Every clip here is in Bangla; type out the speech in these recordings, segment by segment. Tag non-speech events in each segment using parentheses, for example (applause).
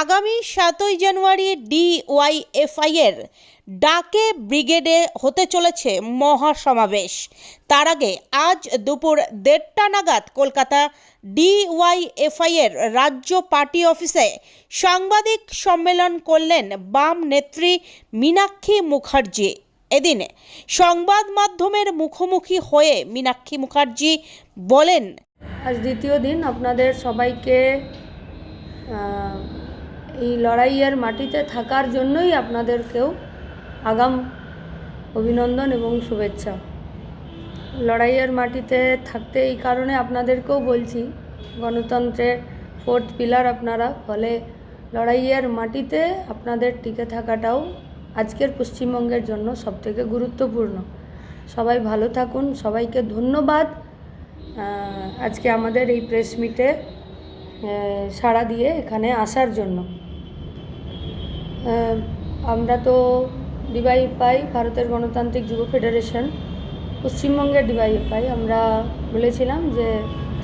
আগামী সাতই জানুয়ারি ডিওয়াইএফআই এর ডাকে ব্রিগেডে হতে চলেছে মহাসমাবেশ। তার আগে আজ দুপুর দেড়টা নাগাদ কলকাতা ডিওয়াইএফআই এর রাজ্য পার্টি অফিসে সাংবাদিক সম্মেলন করলেন বাম নেত্রী মীনাক্ষী মুখার্জি। এদিন সংবাদ মাধ্যমের মুখোমুখি হয়ে মীনাক্ষী মুখার্জি বলেন, আজ দ্বিতীয় দিন আপনাদের সবাইকে এই লড়াইয়ের মাটিতে থাকার জন্যই আপনাদেরকেও আগাম অভিনন্দন এবং শুভেচ্ছা। লড়াইয়ের মাটিতে থাকতে এই কারণে আপনাদেরকেও বলছি গণতন্ত্রের ফোর্থ পিলার আপনারা ফলে লড়াইয়ের মাটিতে আপনাদের টিকে থাকাটাও আজকের পশ্চিমবঙ্গের জন্য সবথেকে গুরুত্বপূর্ণ। সবাই ভালো থাকুন, সবাইকে ধন্যবাদ। আজকে আমাদের এই প্রেস মিটে সাড়া দিয়ে এখানে আসার জন্য। আমরা তো ডিওয়াইএফআই ভারতের গণতান্ত্রিক যুব ফেডারেশন, পশ্চিমবঙ্গের ডিওয়াইএফআই আমরা বলেছিলাম যে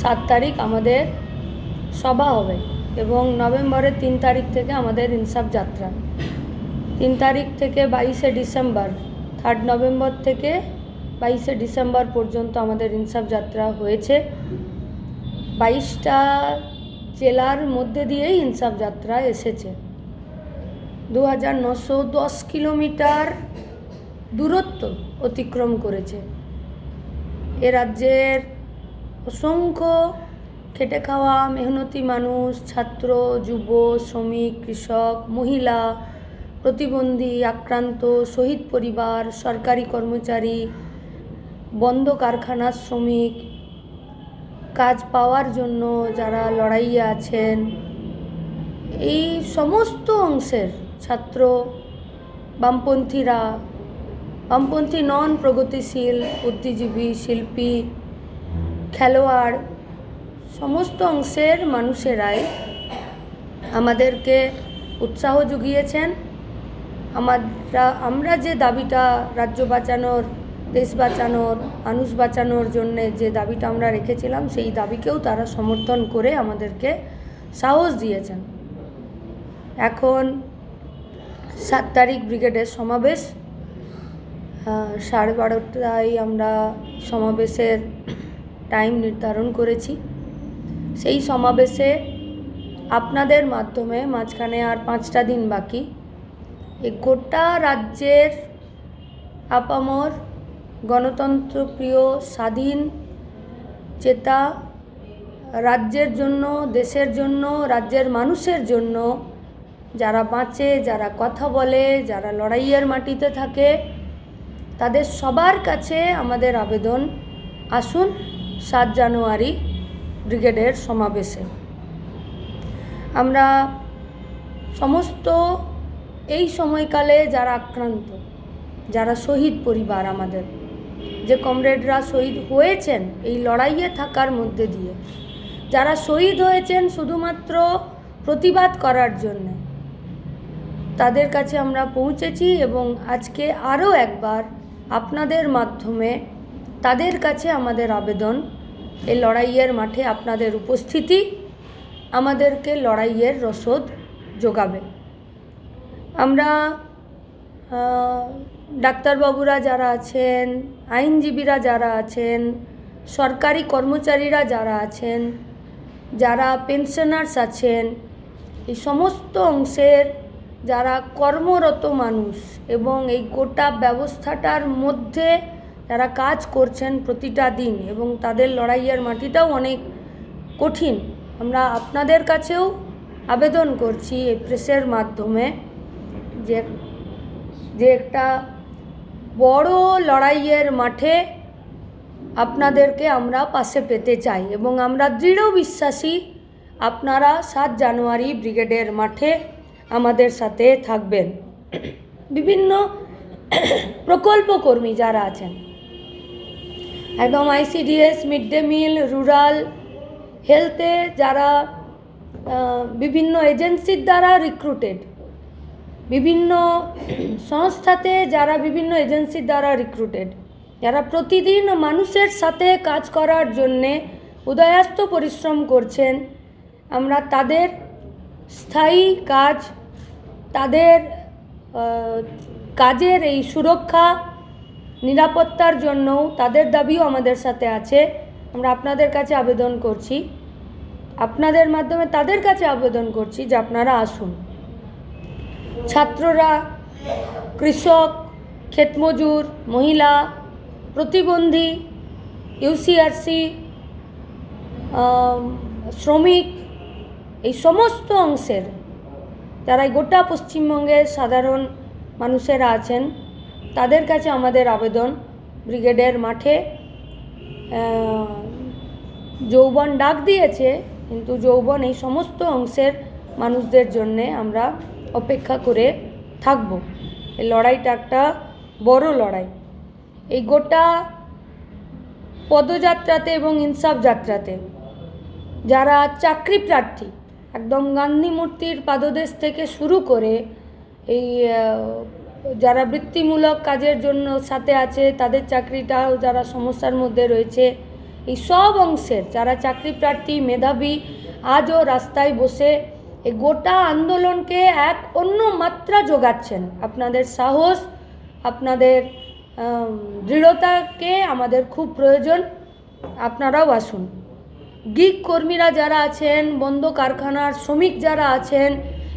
সাত তারিখ আমাদের সভা হবে এবং নভেম্বরের তিন তারিখ থেকে আমাদের ইনসাফ যাত্রা। তিন তারিখ থেকে বাইশে ডিসেম্বর থার্ড নভেম্বর থেকে বাইশে ডিসেম্বর পর্যন্ত আমাদের ইনসাফ যাত্রা হয়েছে। বাইশটা জেলার মধ্যে দিয়েই ইনসাফ যাত্রা এসেছে। দু হাজার নশো দশ কিলোমিটার দূরত্ব অতিক্রম করেছে। এ রাজ্যের অসংখ্য খেটে খাওয়া মেহনতি মানুষ, ছাত্র, যুব, শ্রমিক, কৃষক, মহিলা, প্রতিবন্ধী, আক্রান্ত, শহীদ পরিবার, সরকারি কর্মচারী, বন্ধ কারখানার শ্রমিক, কাজ পাওয়ার জন্য যারা লড়াইয়ে আছেন, এই সমস্ত অংশের ছাত্র, বামপন্থীরা, বামপন্থী নন প্রগতিশীল বুদ্ধিজীবী, শিল্পী, খেলোয়াড়, সমস্ত অংশের মানুষেরাই আমাদেরকে উৎসাহ জুগিয়েছেন আমরা আমরা যে দাবিটা রাজ্য বাঁচানোর, দেশ বাঁচানোর, মানুষ বাঁচানোর জন্যে যে দাবিটা আমরা রেখেছিলাম, সেই দাবিকেও তারা সমর্থন করে আমাদেরকে সাহস দিয়েছেন। এখন সাত তারিখ ব্রিগেডের সমাবেশ। সাড়ে বারোটায় আমরা সমাবেশের টাইম নির্ধারণ করেছি। সেই সমাবেশে আপনাদের মাধ্যমে মাঝখানে আর পাঁচটা দিন বাকি। এই গোটা রাজ্যের আপামর গণতন্ত্রপ্রিয়, স্বাধীন, চেতা, রাজ্যের জন্য, দেশের জন্য, রাজ্যের মানুষের জন্য যারা বাঁচে, যারা কথা বলে, যারা লড়াইয়ের মাটিতে থাকে, তাদের সবার কাছে আমাদের আবেদন, আসুন সাত জানুয়ারি ব্রিগেডের সমাবেশে। আমরা সমস্ত এই সময়কালে যারা আক্রান্ত, যারা শহীদ পরিবার আমাদের, যে কমরেডরা শহীদ হয়েছেন এই লড়াইয়ে থাকার মধ্যে দিয়ে, যারা শহীদ হয়েছেন শুধুমাত্র প্রতিবাদ করার জন্যে তাদের কাছে আমরা পৌঁছেছি এবং আজকে আরও একবার আপনাদের মাধ্যমে তাদের কাছে আমাদের আবেদন। এই লড়াইয়ের মাঠে আপনাদের উপস্থিতি আমাদেরকে লড়াইয়ের রসদ যোগাবে। আমরা ডাক্তারবাবুরা যারা আছেন, আইনজীবীরা যারা আছেন, সরকারি কর্মচারীরা যারা আছেন, যারা পেনশনার্স আছেন, এই সমস্ত অংশের যারা কর্মরত মানুষ এবং এই গোটা ব্যবস্থাটার মধ্যে যারা কাজ করছেন প্রতিটা দিন এবং তাদের লড়াইয়ের মাটিটাও অনেক কঠিন, আমরা আপনাদের কাছেও আবেদন করছি এই প্রেসের মাধ্যমে যে যে একটা বড় লড়াইয়ের মাঠে আপনাদেরকে আমরা পাশে পেতে চাই এবং আমরা দৃঢ় বিশ্বাসী আপনারা সাত জানুয়ারি ব্রিগেডের মাঠে আমাদের সাথে থাকবেন। বিভিন্ন প্রকল্প কর্মী যারা আছেন, একদম ICDS mid day meal rural হেলথে যারা বিভিন্ন এজেন্সির দ্বারা রিক্রুটেড বিভিন্ন সংস্থাতে যারা বিভিন্ন এজেন্সির দ্বারা রিক্রুটেড যারা প্রতিদিন মানুষের সাথে কাজ করার জন্যে উদয়াস্ত পরিশ্রম করছেন, আমরা তাদের স্থায়ী কাজ তাদের কাজের এই সুরক্ষা, নিরাপত্তার জন্যও তাদের দাবিও আমাদের সাথে আছে। আমরা আপনাদের কাছে আবেদন করছি। আপনাদের মাধ্যমে তাদের কাছে আবেদন করছি যে আপনারা আসুন। ছাত্ররা, কৃষক, ক্ষেতমজুর, মহিলা, প্রতিবন্ধী ইউসিআরসি শ্রমিক, এই সমস্ত অংশের যারা গোটা পশ্চিমবঙ্গের সাধারণ মানুষেরা আছেন, তাদের কাছে আমাদের আবেদন। ব্রিগেডের মাঠে যৌবন ডাক দিয়েছে, কিন্তু যৌবন এই সমস্ত অংশের মানুষদের জন্যে আমরা অপেক্ষা করে থাকব। এই লড়াইটা একটা বড় লড়াই। এই গোটা পদযাত্রাতে এবং ইনসাফ যাত্রাতে যারা চাকরি প্রার্থী একদম গান্ধী মূর্তির পাদদেশ থেকে শুরু করে এই যারা বৃত্তিমূলক কাজের জন্য সাথে আছে, তাদের চাকরিটাও যারা সমস্যার মধ্যে রয়েছে, এই সব অংশের যারা চাকরি প্রার্থী, মেধাবী, আজও রাস্তায় বসে এই গোটা আন্দোলনকে এক অন্য মাত্রা যোগাচ্ছেন। আপনাদের সাহস, আপনাদের দৃঢ়তাকে আমাদের খুব প্রয়োজন। আপনারাও আসুন। গিগ কর্মীরা যারা আছেন, বন্ধ কারখানার শ্রমিক যারা আছেন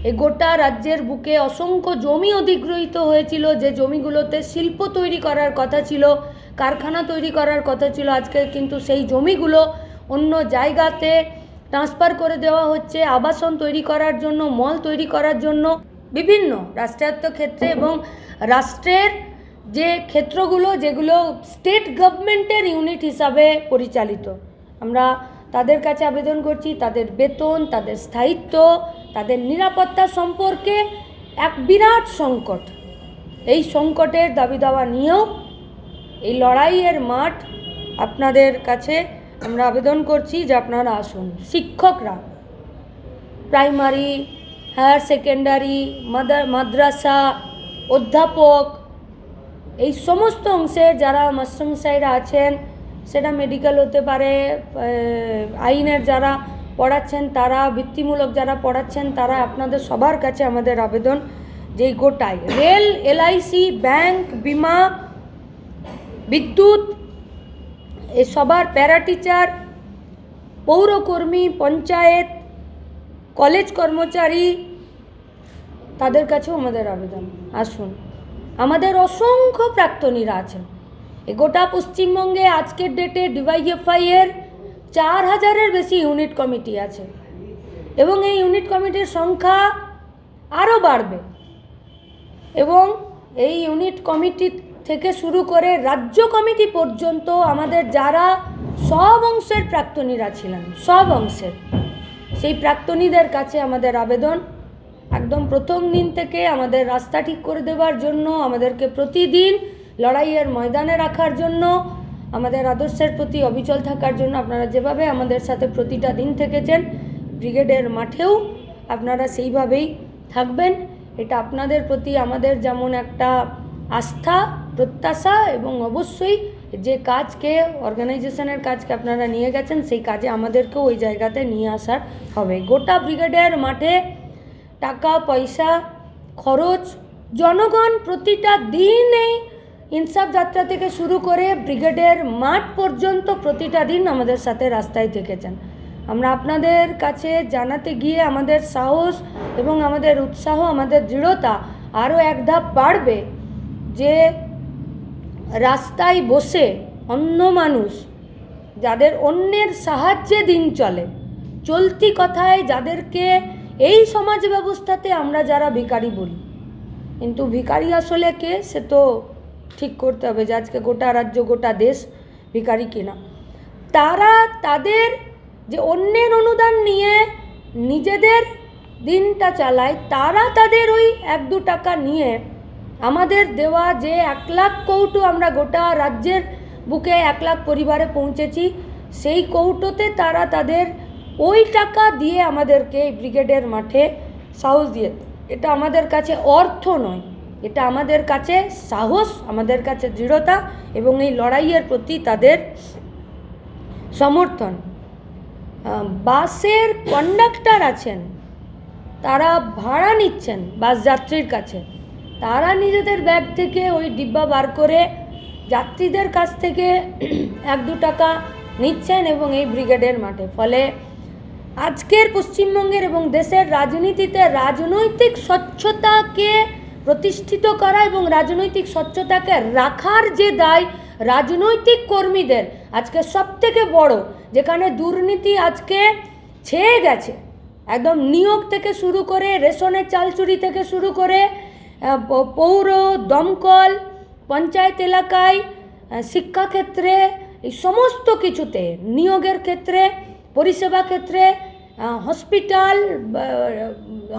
এই গোটা রাজ্যের বুকে অসংখ্য জমি অধিগ্রহিত হয়েছিল, যে জমিগুলোতে শিল্প তৈরি করার কথা ছিল, কারখানা তৈরি করার কথা ছিল, আজকে কিন্তু সেই জমিগুলো অন্য জায়গাতে ট্রান্সফার করে দেওয়া হচ্ছে, আবাসন তৈরি করার জন্য, মল তৈরি করার জন্য বিভিন্ন রাষ্ট্রায়ত্ত ক্ষেত্রে এবং রাষ্ট্রের যে ক্ষেত্রগুলো, যেগুলো স্টেট গভর্নমেন্টের ইউনিট হিসাবে পরিচালিত। আমরা তাদের কাছে আবেদন করছি, তাদের বেতন, তাদের স্থায়িত্ব, তাদের নিরাপত্তা সম্পর্কে এক বিরাট সংকট। এই সংকটের দাবি দাওয়া নিয়েও এই লড়াইয়ের মাঠ আপনাদের কাছে আমরা আবেদন করছি যে আপনারা আসুন। শিক্ষকরা, প্রাইমারি, হায়ার সেকেন্ডারি মাদ্রাসা, অধ্যাপক, এই সমস্ত অংশের যারা মাস্টারমশাইরা আছেন সেটা মেডিকেল হতে পারে আইনের যারা পড়াচ্ছেন, তারা বৃত্তিমূলক যারা পড়াচ্ছেন, তারা আপনাদের সবার কাছে আমাদের আবেদন যে গোটাই রেল, এলআইসি, ব্যাংক, বিমা, বিদ্যুৎ, এ সবার প্যারা টিচার পৌরকর্মী, পঞ্চায়েত, কলেজ কর্মচারী, তাদের কাছেও আমাদের আবেদন। আসুন। আমাদের অসংখ্য প্রাক্তনীরা আছেন। গোটা পশ্চিমবঙ্গে আজকের ডেটে ডিওয়াইএফআই এর চার হাজারের বেশি ইউনিট কমিটি আছে। এবং এই ইউনিট কমিটির সংখ্যা আরও বাড়বে। এবং এই ইউনিট কমিটি থেকে শুরু করে রাজ্য কমিটি পর্যন্ত আমাদের যারা সব অংশের প্রাক্তনীরা ছিলেন, সব অংশের, সেই প্রাক্তনীদের কাছে আমাদের আবেদন। একদম প্রথম দিন থেকে আমাদের রাস্তা ঠিক করে দেওয়ার জন্য আমাদেরকে প্রতিদিন লড়াইয়ের ময়দানে রাখার জন্য, আমাদের আদর্শের প্রতি অবিচল থাকার জন্য আপনারা যেভাবে আমাদের সাথে প্রতিটা দিন থেকেছেন, ব্রিগেডের মাঠেও আপনারা সেইভাবেই থাকবেন। এটা আপনাদের প্রতি আমাদের যেমন একটা আস্থা, প্রত্যাশা এবং অবশ্যই যে কাজকে, অর্গানাইজেশনের কাজকে আপনারা নিয়ে গেছেন, সেই কাজে আমাদেরকেও ওই জায়গাতে নিয়ে আসার হবে। গোটা ব্রিগেডের মাঠে টাকা, পয়সা, খরচ, জনগণ প্রতিটা দিনেই ইনসাফ যাত্রা থেকে শুরু করে ব্রিগেডের মাঠ পর্যন্ত প্রতিটা দিন আমাদের সাথে রাস্তায় থেকেছেন। আমরা আপনাদের কাছে জানাতে গিয়ে আমাদের সাহস এবং আমাদের উৎসাহ, আমাদের দৃঢ়তা আরও এক ধাপ বাড়বে যে রাস্তায় বসে অন্য মানুষ যাদের অন্যের সাহায্যে দিন চলে, চলতি কথায় যাদেরকে এই সমাজ ব্যবস্থাতে আমরা যারা ভিখারি বলি। কিন্তু ভিখারি আসলে কে? সে তো ঠিক করতে হবে যে আজকে গোটা রাজ্য, গোটা দেশ ভিখারি কিনা। তারা তাদের যে অন্যের অনুদান নিয়ে নিজেদের দিনটা চালায়, তারা তাদের ওই এক দু টাকা নিয়ে আমাদের দেওয়া যে এক লাখ কৌটো আমরা গোটা রাজ্যের বুকে এক লাখ পরিবারে পৌঁছেছি, সেই কৌটোতে তারা তাদের ওই টাকা দিয়ে আমাদেরকে ব্রিগেডের মাঠে সাহস দিয়ে, এটা আমাদের কাছে অর্থ নয়। এটা আমাদের কাছে সাহস, আমাদের কাছে দৃঢ়তা এবং এই লড়াইয়ের প্রতি তাদের সমর্থন। বাসের কন্ডাক্টর আছেন, তারা ভাড়া নিচ্ছেন বাস যাত্রীর কাছে। তারা নিজেদের ব্যাগ থেকে ওই ডিব্বা বার করে যাত্রীদের কাছ থেকে এক দু টাকা নিচ্ছেন এবং এই ব্রিগেডের মাঠে। ফলে আজকের পশ্চিমবঙ্গের এবং দেশের রাজনীতিতে রাজনৈতিক স্বচ্ছতাকে প্রতিষ্ঠিত করা এবং রাজনৈতিক স্বচ্ছতাকে রাখার যে দায় রাজনৈতিক কর্মীদের, আজকে সব থেকে বড়, যেখানে দুর্নীতি আজকে ছেয়ে গেছে। একদম নিয়োগ থেকে শুরু করে, রেশনের চাল চুরি থেকে শুরু করে পৌর, দমকল, পঞ্চায়েত এলাকায় শিক্ষাক্ষেত্রে, এই সমস্ত কিছুতে, নিয়োগের ক্ষেত্রে, পরিষেবা ক্ষেত্রে হসপিটাল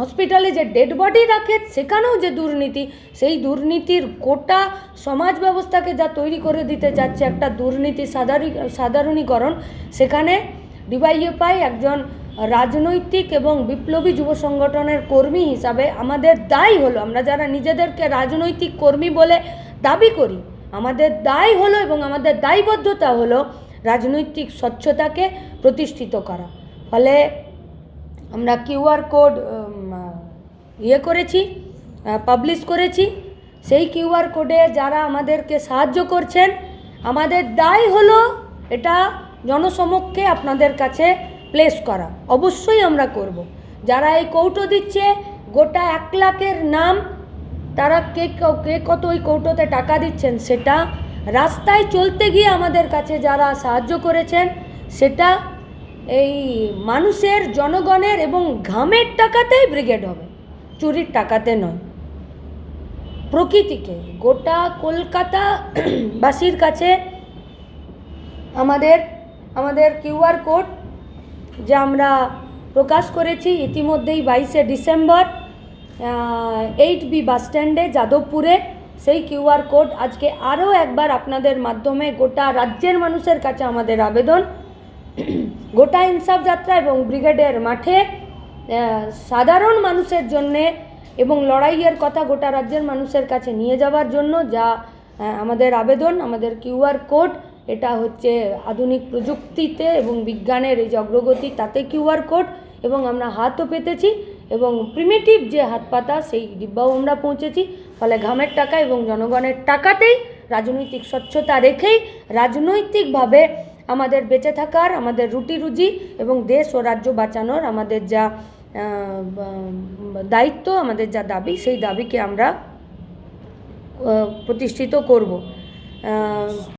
হসপিটালে যে ডেড বডি রাখে, সেখানেও যে দুর্নীতি, সেই দুর্নীতির গোটা সমাজ ব্যবস্থাকে যা তৈরি করে দিতে যাচ্ছে একটা দুর্নীতি সাধারী, সাধারণীকরণ, সেখানে ডিওয়াইএফআই একজন রাজনৈতিক এবং বিপ্লবী যুব সংগঠনের কর্মী হিসাবে আমাদের দায় হলো। আমরা যারা নিজেদেরকে রাজনৈতিক কর্মী বলে দাবি করি, আমাদের দায় হলো এবং আমাদের দায়বদ্ধতা হলো রাজনৈতিক স্বচ্ছতাকে প্রতিষ্ঠিত করা। ফলে আমরা কিউআর কোড ইয়ে করেছি পাবলিশ করেছি সেই কিউআর কোডে যারা আমাদেরকে সাহায্য করছেন, আমাদের দায় হলো এটা জনসমক্ষে আপনাদের কাছে প্লেস করা অবশ্যই আমরা করব। যারা এই কৌটো দিচ্ছে, গোটা এক লাখের নাম, তারা কে কে কত ওই কৌটোতে টাকা দিচ্ছেন সেটা রাস্তায় চলতে গিয়ে আমাদের কাছে যারা সাহায্য করেছেন, সেটা এই মানুষের, জনগণের এবং ঘামের টাকাতেই ব্রিগেড হবে। চুরির টাকাতে নয়। প্রকৃতিকে, গোটা কলকাতা (clears throat) বাসীর কাছে আমাদের আমাদের কিউআর কোড যা আমরা প্রকাশ করেছি ইতিমধ্যেই বাইশে ডিসেম্বর এইট বি বাস স্ট্যান্ডে, যাদবপুরে। সেই কিউআর কোড আজকে আরও একবার আপনাদের মাধ্যমে গোটা রাজ্যের মানুষের কাছে আমাদের আবেদন। গোটা ইনসাফ যাত্রা এবং ব্রিগেডের মাঠে সাধারণ মানুষের জন্যে এবং লড়াইয়ের কথা গোটা রাজ্যের মানুষের কাছে নিয়ে যাওয়ার জন্য যা আমাদের আবেদন, আমাদের কিউআর কোড, এটা হচ্ছে আধুনিক প্রযুক্তিতে এবং বিজ্ঞানের এই যে অগ্রগতি, তাতে কিউআর কোড এবং আমরা হাতও পেতেছি এবং প্রিমিটিভ যে হাত পাতা সেই ডিব্বাও আমরা পৌঁছেছি। ফলে ঘামের টাকা এবং জনগণের টাকাতেই রাজনৈতিক স্বচ্ছতা রেখেই রাজনৈতিকভাবে আমাদের বেঁচে থাকার, আমাদের রুটি রুজি এবং দেশ ও রাজ্য বাঁচানোর আমাদের যা দায়িত্ব, আমাদের যা দাবি, সেই দাবিকে আমরা প্রতিষ্ঠিত করব।